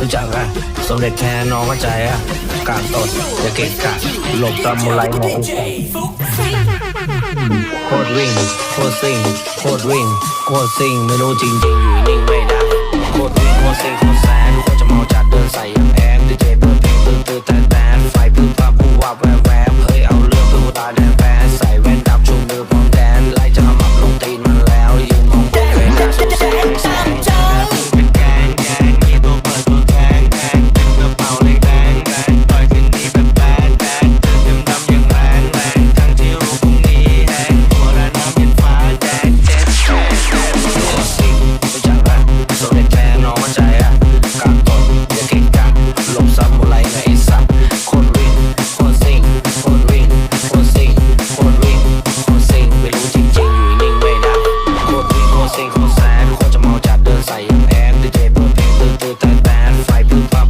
รู้จักอะสำเด็จแท้น้องเข้าใจอะกางตดอย่าเกะกะหลบตามมุไรหมองโคตรวิ่ง โคตรซิ่ง โคตรวิ่ง โคตรซิ่ง ไม่รู้จริงจริงอยู่นิ่งไม่ แต่แบนไฟพึ่งปั๊บ